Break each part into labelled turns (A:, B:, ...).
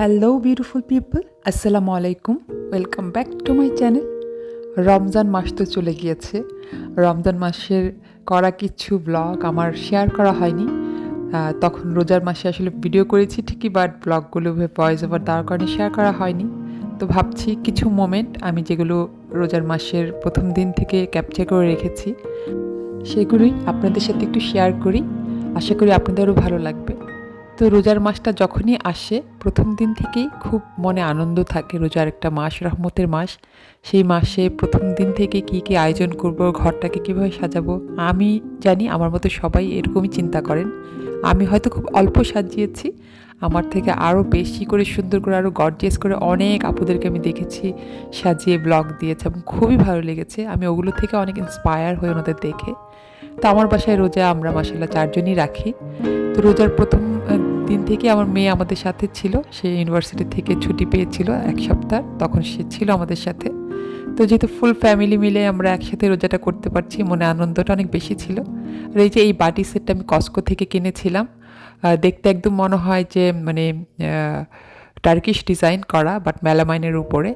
A: Hello beautiful people আসসালামু আলাইকুম welcome back to my channel Ramzan মাস তো চলে গিয়েছে। রমজান মাসের করা কিছু ব্লগ আমার শেয়ার করা হয়নি। তখন রোজার মাসে আসলে ভিডিও করেছি ঠিকই বাট ব্লগগুলো ভয়েস ওভার দেওয়ার কারণে শেয়ার করা হয়নি। তো ভাবছি কিছু মোমেন্ট আমি যেগুলো রোজার মাসের প্রথম দিন থেকে ক্যাপচার করে রেখেছি, সেগুলোই আপনাদের সাথে একটু শেয়ার করি। আশা করি আপনাদেরও ভালো লাগবে। তো রোজার মাসটা যখনই আসে, প্রথম দিন থেকেই খুব মনে আনন্দ থাকে রোজার একটা মাস, রহমতের মাস। সেই মাসে প্রথম দিন থেকে কি কি আয়োজন করব, ঘরটাকে কীভাবে সাজাবো, আমি জানি আমার মতো সবাই এরকমই চিন্তা করেন। আমি হয়তো খুব অল্প সাজিয়েছি, আমার থেকে আরও বেশি করে সুন্দর করে, আরও গর্জিয়াস করে অনেক আপুদেরকে আমি দেখেছি, সাজিয়ে ব্লগ দিয়েছে এবং খুবই ভালো লেগেছে। আমি ওগুলো থেকে অনেক ইন্সপায়ার হয়ে ওনাদের দেখে। তো আমার বাসায় রোজা আমরা মাসাল্লাহ চারজনই রাখি। তো রোজার প্রথম দিন থেকে আমার মেয়ে আমাদের সাথে ছিল। সে ইউনিভার্সিটি থেকে ছুটি পেয়েছিল এক সপ্তাহ, তখন সে ছিল আমাদের সাথে। তো যেহেতু ফুল ফ্যামিলি মিলে আমরা একসাথে রোজাটা করতে পারছি, মনে আনন্দটা অনেক বেশি ছিল। আর এই যে এই বাটি সেটটা আমি কস্কো থেকে কিনেছিলাম দেখতে একদম মনে হয় যে মানে টার্কিশ ডিজাইন করা বাট মেলামাইনের উপরে।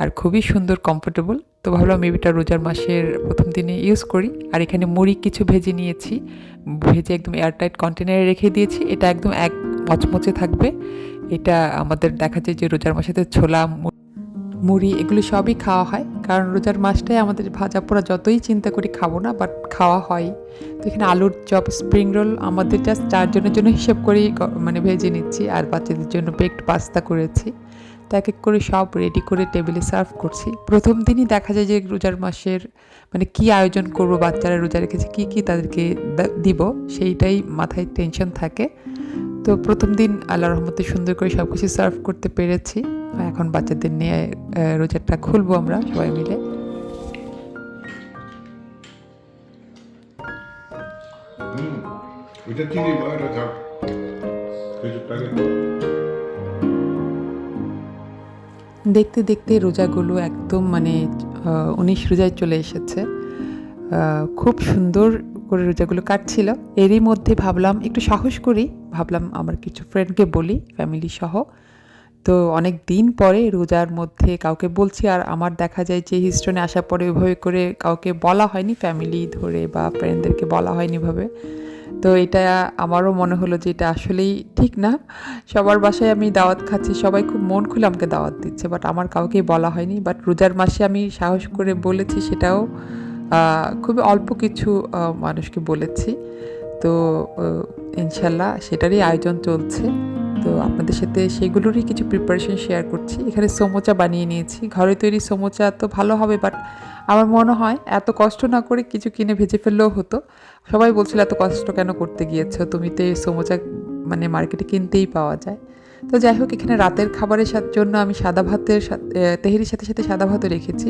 A: আর খুবই সুন্দর কমফোর্টেবল তো ভাবলাম মেবিটা রোজার মাসের প্রথম দিনে ইউজ করি। আর এখানে মুড়ি কিছু ভেজে নিয়েছি। ভেজে একদম এয়ারটাইট কন্টেনারে রেখে দিয়েছি। এটা একদম এক মচমচে থাকবে। এটা আমাদের দেখা যায় যে রোজার মাসেতে ছোলা মুড়ি এগুলো সবই খাওয়া হয়। কারণ রোজার মাসটাই আমাদের ভাজা পোড়া যতই চিন্তা করি খাব না বাট খাওয়া হয়। তো এখানে আলুর চপ স্প্রিং রোল আমাদের জাস্ট চারজনের জন্য হিসেব করেই মানে ভেজে নিচ্ছি আর বাচ্চাদের জন্য বেকড পাস্তা করেছি। তো এক এক করে সব রেডি করে টেবিলে সার্ভ করছি। প্রথম দিনই দেখা যায় যে রোজার মাসের মানে কি আয়োজন করব বাচ্চারা রোজা রেখেছে, কি কি তাদেরকে দিব সেইটাই মাথায় টেনশন থাকে। তো প্রথম দিন আল্লাহ রহমতে সুন্দর করে সব কিছু সার্ভ করতে পেরেছি। এখন বাচ্চাদের নিয়ে রোজাটা খুলবো আমরা সবাই মিলে।
B: হুম চিনি বা এটা ঝাল খেজুরটাকে
A: দেখতে দেখতে রোজাগুলো একদম মানে উনিশ রোজায় চলে এসেছে। খুব সুন্দর করে রোজাগুলো কাটছিল। এরই মধ্যে ভাবলাম, একটু সাহস করি। ভাবলাম আমার কিছু ফ্রেন্ডকে বলি ফ্যামিলি সহ। তো অনেক দিন পরে রোজার মধ্যে কাউকে বলছি, আর আমার দেখা যায় যে হিস্টনে আসার পরে ওইভাবে করে কাউকে বলা হয়নি ফ্যামিলি ধরে বা ফ্রেন্ডদেরকে বলা হয়নি ভাবে তো এটা আমারও মনে হলো যে এটা আসলেই ঠিক না। সবার বাসায় আমি দাওয়াত খাচ্ছি, সবাই খুব মন খুলে আমাকে দাওয়াত দিচ্ছে বাট আমার কাউকেই বলা হয়নি। বাট রোজার মাসে আমি সাহস করে বলেছি, সেটাও খুবই অল্প কিছু মানুষকে বলেছি। তো ইনশাল্লাহ সেটারই আয়োজন চলছে। তো আপনাদের সাথে সেগুলোরই কিছু প্রিপারেশন শেয়ার করছি। এখানে সমোচা বানিয়ে নিয়েছি। ঘরে তৈরি সমোচা তো ভালো হবে বাট আমার মনে হয় এত কষ্ট না করে কিছু কিনে ভেজে ফেললেও হতো। সবাই বলছিল, এত কষ্ট কেন করতে গিয়েছো? তুমি তো এই সমোচা মানে মার্কেটে কিনতেই পাওয়া যায়। তো যাই হোক, এখানে রাতের খাবারের জন্য আমি সাদা ভাতের তেহেরির সাথে সাথে সাদা ভাতও রেখেছি।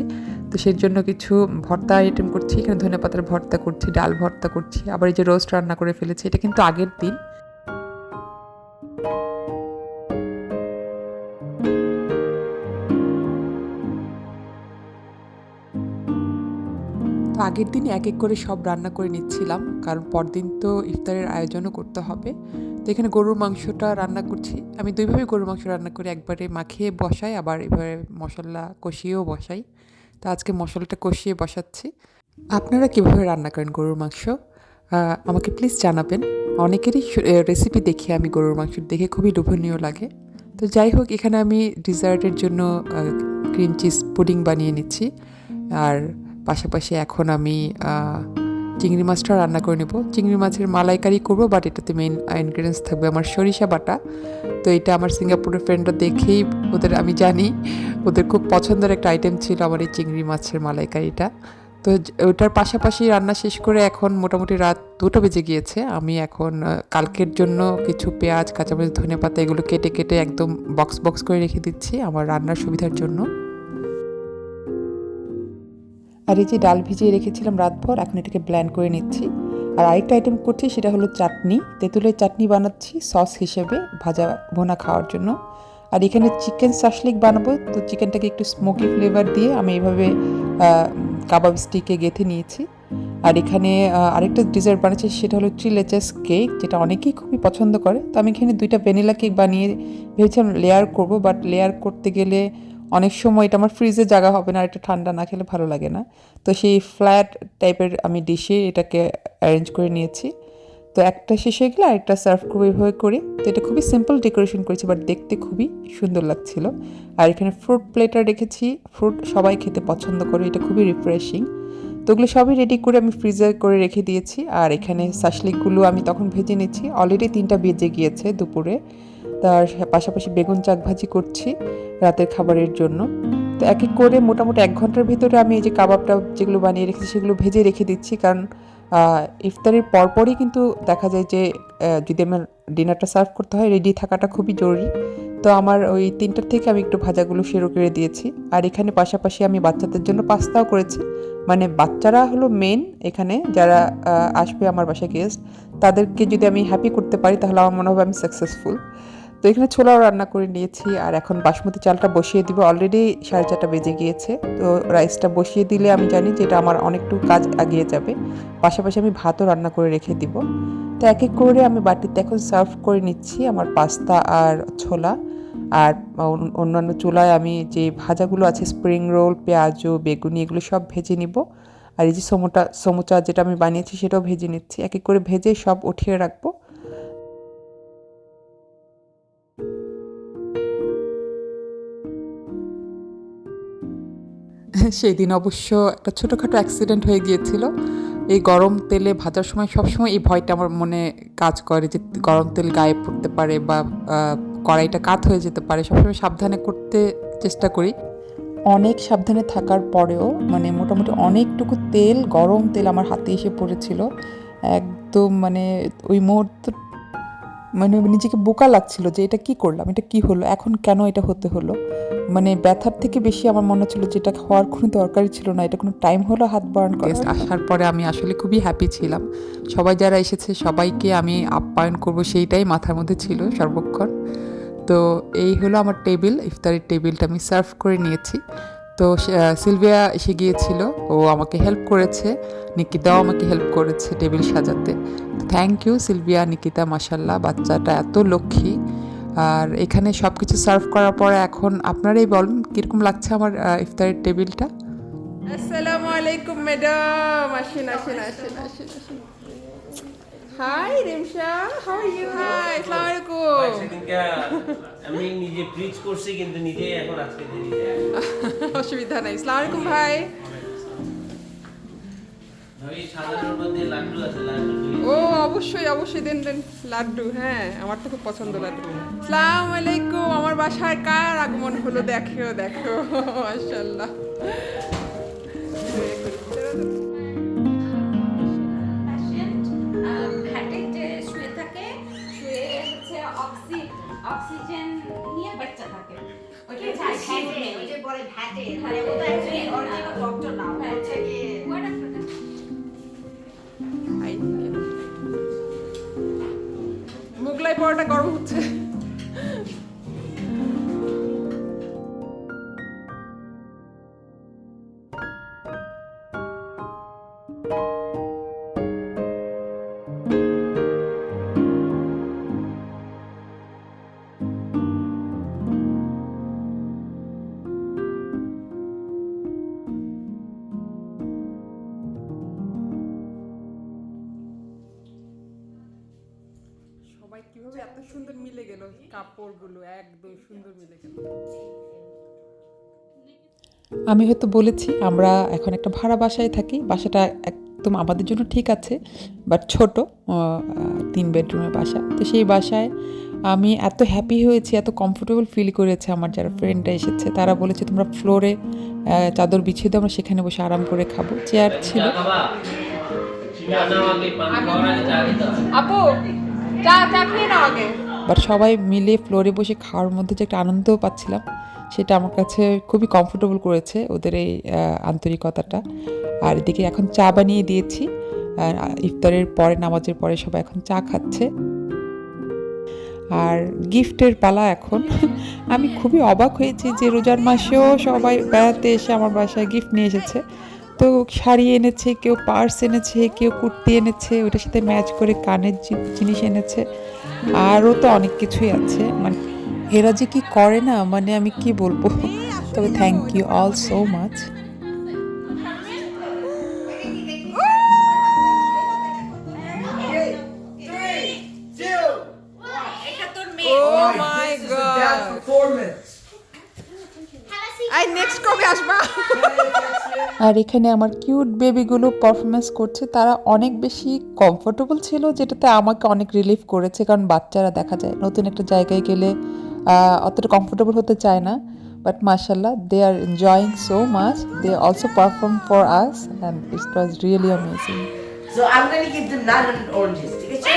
A: তো সেই জন্য কিছু ভর্তা আইটেম করছি, এখানে ধনে পাতার ভর্তা করছি, ডাল ভর্তা করছি, আবার এই যে রোস্ট রান্না করে ফেলেছি, এটা কিন্তু আগের দিন। আগের দিন এক এক করে সব রান্না করে নিচ্ছিলাম, কারণ পরদিন তো ইফতারের আয়োজনও করতে হবে। তো এখানে গরুর মাংসটা রান্না করছি। আমি দুইভাবে গরুর মাংস রান্না করি, একবারে মাখিয়ে বসাই, আবার এবারে মশলা কষিয়েও বসাই। তো আজকে মশলাটা কষিয়ে বসাচ্ছি। আপনারা কীভাবে রান্না করেন গরুর মাংস? আমাকে প্লিজ জানাবেন। অনেকেরই রেসিপি দেখি আমি গরুর মাংস দেখে খুবই লোভনীয় লাগে। তো যাই হোক, এখানে আমি ডিজার্টের জন্য ক্রিম চিজ পুডিং বানিয়ে নিচ্ছি। আর পাশাপাশি এখন আমি চিংড়ি মাছটা রান্না করে নেব। চিংড়ি মাছের মালাইকারি করব বাট এটাতে মেইন ইনগ্রিডিয়েন্টস থাকবে আমার সরিষা বাটা। তো এটা আমার সিঙ্গাপুরের ফ্রেন্ডরা দেখেই ওদের, আমি জানি, ওদের খুব পছন্দের একটা আইটেম ছিল আমার এই চিংড়ি মাছের মালাইকারিটা। তো ওটার পাশাপাশি রান্না শেষ করে এখন মোটামুটি রাত দুটো বেজে গিয়েছে। আমি এখন কালকের জন্য কিছু পেঁয়াজ, কাঁচামরিচ ধনে পাতা এগুলো কেটে কেটে একদম বক্স বক্স করে রেখে দিচ্ছি আমার রান্নার সুবিধার জন্য। আর এই যে ডাল ভিজিয়ে রেখেছিলাম রাতভর, এখন এটাকে ব্ল্যান্ড করে নিচ্ছি। আর আরেকটা আইটেম করছি, সেটা হলো চাটনি। তেঁতুলের চাটনি বানাচ্ছি সস হিসেবে ভাজা ভোনা খাওয়ার জন্য। আর এখানে চিকেন শাসলিক বানাবো, তো চিকেনটাকে একটু স্মোকি ফ্লেভার দিয়ে আমি এইভাবে কাবাব স্টিকে গেঁথে নিয়েছি। আর এখানে আরেকটা ডিজার্ট বানিয়েছে, সেটা হলো ট্রিলেচাস কেক যেটা অনেকেই খুবই পছন্দ করে। তো আমি এখানে দুইটা ভ্যানিলা কেক বানিয়ে ভেবেছিলাম লেয়ার করব বাট লেয়ার করতে গেলে অনেক সময় এটা আমার ফ্রিজে জায়গা হবে না আর এটা ঠান্ডা না খেলে ভালো লাগে না। তো সেই ফ্ল্যাট টাইপের আমি ডিশে এটাকে অ্যারেঞ্জ করে নিয়েছি। তো একটা শেষ হয়ে গেলে আরেকটা সার্ভ করব এভাবে করে। তো এটা খুবই সিম্পল ডেকোরেশন করেছি বাট দেখতে খুবই সুন্দর লাগছিল। আর এখানে ফ্রুট প্লেটার রেখেছি। ফ্রুট সবাই খেতে পছন্দ করে, এটা খুবই রিফ্রেশিং তো ওগুলো সবই রেডি করে আমি ফ্রিজার করে রেখে দিয়েছি। আর এখানে শাসলিকগুলো আমি তখন ভেজে নিচ্ছি। অলরেডি তিনটা বেজে গিয়েছে দুপুরে। তার পাশাপাশি বেগুন চাক ভাজি করছি রাতের খাবারের জন্য। তো এক এক করে মোটামুটি এক ঘণ্টার ভিতরে আমি এই যে কাবাবটা যেগুলো বানিয়ে রেখেছি সেগুলো ভেজে রেখে দিচ্ছি। কারণ ইফতারের পরপরই কিন্তু দেখা যায় যে যদি আমার ডিনারটা সার্ভ করতে হয় রেডি থাকাটা খুবই জরুরি। তো আমার ওই তিনটার থেকে আমি একটু ভাজাগুলো শুরু করে দিয়েছি। আর এখানে পাশাপাশি আমি বাচ্চাদের জন্য পাস্তাও করেছি। মানে বাচ্চারা হলো মেন এখানে, যারা আসবে আমার বাসায় গেস্ট তাদেরকে যদি আমি হ্যাপি করতে পারি, তাহলে আমার মনে হবে আমি সাকসেসফুল তো এখানে ছোলাও রান্না করে নিয়েছি আর এখন বাসমতি চালটা বসিয়ে দিব। অলরেডি সাড়ে চারটা বেজে গিয়েছে। তো রাইসটা বসিয়ে দিলে আমি জানি যে এটা আমার অনেকটু কাজ এগিয়ে যাবে। পাশাপাশি আমি ভাতও রান্না করে রেখে দিব। তো এক এক করে আমি বাটিতে এখন সার্ভ করে নিচ্ছি আমার পাস্তা আর ছোলা। আর অন্যান্য চুলায় আমি যে ভাজাগুলো আছে স্প্রিং রোল পেঁয়াজু, বেগুনি, এগুলো সব ভেজে নিব। আর এই যে সমোটা, সমোচা যেটা আমি বানিয়েছি সেটাও ভেজে নিচ্ছি। এক এক করে ভেজে সব উঠিয়ে রাখব। সেই দিন অবশ্য একটা ছোটোখাটো অ্যাক্সিডেন্ট হয়ে গিয়েছিল। এই গরম তেলে ভাজার সময় সবসময় এই ভয়টা আমার মনে কাজ করে যে গরম তেল গায়ে পড়তে পারে বা কড়াইটা কাত হয়ে যেতে পারে। সবসময় সাবধানে করতে চেষ্টা করি। অনেক সাবধানে থাকার পরেও মানে মোটামুটি অনেকটুকু তেল, গরম তেল আমার হাতে এসে পড়েছিল। একদম মানে ওই মুহূর্ত মানে নিজেকে বোকা লাগছিল যে এটা কি করলাম, এটা কি হলো, এখন কেন এটা হতে হলো? মানে ব্যথার থেকে বেশি আমার মনে হচ্ছিল যে এটা হওয়ার কোনো দরকারই ছিল না, এটা কোনো টাইম হলো হাত বার্ন গেস্ট আসার পরে আমি আসলে খুবই হ্যাপি ছিলাম। সবাই যারা এসেছে, সবাইকে আমি আপ্যায়ন করব সেইটাই মাথার মধ্যে ছিল সর্বক্ষণ। তো এই হলো আমার টেবিল ইফতারের টেবিলটা আমি সার্ভ করে নিয়েছি। তো সিলভিয়া এসে গিয়েছিল, ও আমাকে হেল্প করেছে নিকিতাও আমাকে হেল্প করেছে টেবিল সাজাতে। থ্যাংক ইউ সিলভিয়া নিকিতা মাসাল্লাহ বাচ্চাটা এত লক্ষ্মী। আর এখানে সব কিছু সার্ভ করার পরে এখন আপনারাই বলুন কীরকম লাগছে আমার ইফতারের টেবিলটা?
C: আসসালামু আলাইকুম ম্যাডাম। আসেন আসেন আসেন আসেন আসেন। Hi Rimsha. How are you hi আসসালামু আলাইকুম।
D: সেদিনকে আমি নিজে প্রিচ করছি কিন্তু নিজে এখন আজকে দেরি যায়
C: অসুবিধা নাই। আসসালামু আলাইকুম ভাই।
D: ভাবি সাধারণ মধ্যে লাড্ডু আছে লাড্ডু।
C: ও অবশ্যই অবশ্যই দেন দেন লাড্ডু হ্যাঁ আমার তো খুব পছন্দ লাড্ডু। আসসালামু আলাইকুম আমার বাসায় কার আগমন হলো দেখো দেখো
E: অক্সি অক্সিজেন নিয়ে বাচ্চা থাকে
F: বলে original doctor না, হচ্ছে
C: মোগলাই পরোটা গরম হচ্ছে। সুন্দর মিলে গেল।
A: আমি হয়তো বলেছি আমরা এখন একটা ভাড়া বাসায় থাকি। বাসাটা একদম আমাদের জন্য ঠিক আছে বাট ছোট তিন বেডরুমের বাসা। তো সেই বাসায় আমি এত হ্যাপি হয়েছি এত কমফোর্টেবল ফিল করেছে আমার যারা ফ্রেন্ডরা এসেছে। তারা বলেছে তোমরা ফ্লোরে চাদর বিছিয়ে দাও আমরা সেখানে বসে আরাম করে খাব। চেয়ার ছিল।
C: আপু চা চা খেয়ে নাও আগে।
A: বাট সবাই মিলে ফ্লোরে বসে খাওয়ার মধ্যে যে একটা আনন্দও পাচ্ছিলাম, সেটা আমার কাছে খুবই কমফোর্টেবল করেছে ওদের এই আন্তরিকতাটা। আর এদিকে এখন চা বানিয়ে দিয়েছি। ইফতারের পরে, নামাজের পরে সবাই এখন চা খাচ্ছে। আর গিফটের পালা এখন। আমি খুবই অবাক হয়েছি যে রোজার মাসেও সবাই বেড়াতে এসে আমার বাসায় গিফট নিয়ে এসেছে। তো শাড়ি এনেছে কেউ পার্স এনেছে কেউ কুর্তি এনেছে ওটার সাথে ম্যাচ করে কানের জিনিস এনেছে। আরও তো অনেক কিছুই আছে। মানে এরা যে কি করে না মানে আমি কি বলব? তবে thank you all so much
C: oh my god I next কবে আসবা
A: আর এখানে আমার কিউট বেবিগুলো পারফরমেন্স করছে তারা অনেক বেশি কমফোর্টেবল ছিল যেটাতে আমাকে অনেক রিলিফ করেছে কারণ বাচ্চারা দেখা যায় নতুন একটা জায়গায় গেলে অতটা কমফোর্টেবল হতে চায় না বাট মার্শাল্লাহ they are enjoying so much they also perform for us and it was really amazing
G: So I'm gonna give them oranges. ঠিক আছে?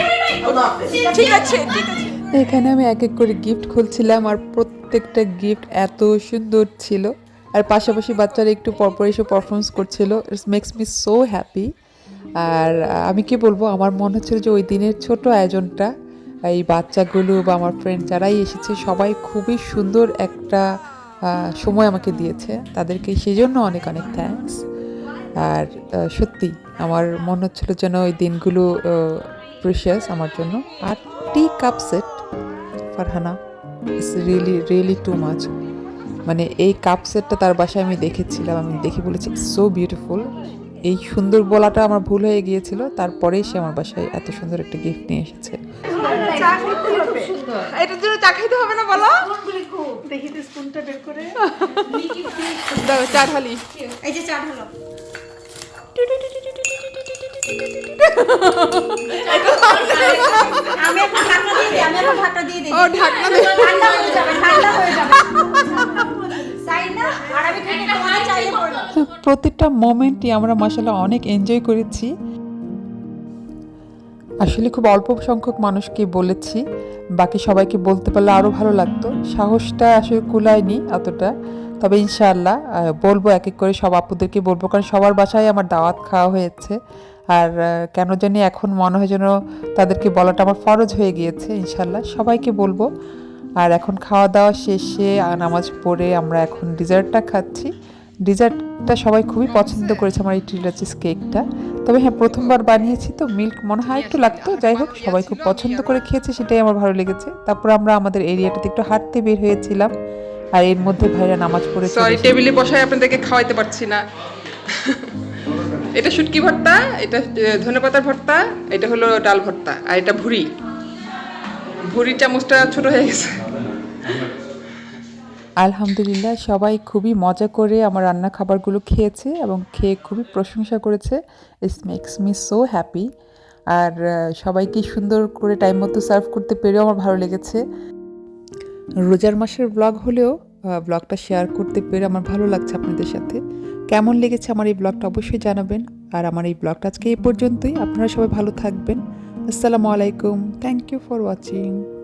G: Allah Hafiz.
C: ঠিক আছে ঠিক আছে
A: এখানে আমি এক এক করে গিফট খুলছিলাম আর প্রত্যেকটা গিফট এত সুন্দর ছিল। আর পাশাপাশি বাচ্চারা একটু পরপর এসে পারফরমেন্স করছিল। It's makes me so happy আর আমি কি বলব, আমার মনে হচ্ছিল যে ওই দিনের ছোট আয়োজনটা, এই বাচ্চাগুলো বা আমার ফ্রেন্ড যারাই এসেছে, সবাই খুবই সুন্দর একটা সময় আমাকে দিয়েছে। তাদেরকে সেই জন্য অনেক অনেক থ্যাঙ্কস আর সত্যি আমার মনে হচ্ছিল যেন ওই দিনগুলো প্রিশিয়াস আমার জন্য। আর tea cup set Farhana it's really really too much মানে এই কাপ সেটটা তার বাসায় আমি দেখেছিলাম আমি দেখে বলেছি সো বিউটিফুল এই সুন্দর বলাটা আমার ভুল হয়ে গিয়েছিল তারপরেই সে আমার বাসায় এত সুন্দর একটা গিফট নিয়ে এসেছে
C: এটার জন্য চা খাইতে হবে না বলো দাও চা ঢালি
F: এই যে চাট হলো
A: প্রত্যেকটা মোমেন্টই আমরা মাসাল্লাহ অনেক এনজয় করেছি। আসলে খুব অল্প সংখ্যক মানুষকে বলেছি, বাকি সবাইকে বলতে পারলে আরও ভালো লাগতো। সাহসটা আসলে কুলায়নি এতটা তবে ইনশাআল্লাহ বলব এক এক করে সব আপুদেরকে বলব, কারণ সবার বাসায় আমার দাওয়াত খাওয়া হয়েছে। আর কেন জানি এখন মনে হয় যেন তাদেরকে বলাটা আমার ফরজ হয়ে গিয়েছে, ইনশাল্লাহ। সবাইকে বলব। আর এখন খাওয়া দাওয়া শেষে নামাজ পড়ে আমরা এখন ডিজার্টটা খাচ্ছি। ডিজার্টটা সবাই খুবই পছন্দ করেছে আমার এই ট্রিলাচিস কেকটা। তবে হ্যাঁ প্রথমবার বানিয়েছি তো মিল্ক মনে হয় একটু লাগতো। যাই হোক, সবাই খুব পছন্দ করে খেয়েছে, সেটাই আমার ভালো লেগেছে। তারপর আমরা আমাদের এরিয়াটাতে একটু হাঁটতে বের হয়েছিলাম। আর এর মধ্যে ভাইরা নামাজ পড়ে চলে
C: সরি
A: এসেছে।
C: টেবিলে বসায় আপনাদেরকে খাওয়াইতে পারছি না। এটা শুটকি ভর্তা, এটা ধনে পাতার ভর্তা, এটা হলো ডাল ভর্তা, আর এটা ভুড়ি। ভুড়ি চামচটা ছোট হয়ে গেছে।
A: আলহামদুলিল্লাহ, সবাই খুবই মজা করে আমার রান্না খাবারগুলো খেয়েছে এবং খেয়ে খুবই প্রশংসা করেছে। It's makes me so happy আর সবাইকে সুন্দর করে টাইম মতো সার্ভ করতে পেরেও আমার ভালো লেগেছে। রোজার মাসের ব্লগ হলেও ব্লগটা শেয়ার করতে পেরে আমার ভালো লাগছে আপনাদের সাথে। কেমন লেগেছে আমার এই ব্লগটা অবশ্যই জানাবেন। আর আমার এই ব্লগটা আজকে এই পর্যন্তই। আপনারা সবাই ভালো থাকবেন। আসসালামু আলাইকুম। Thank you for watching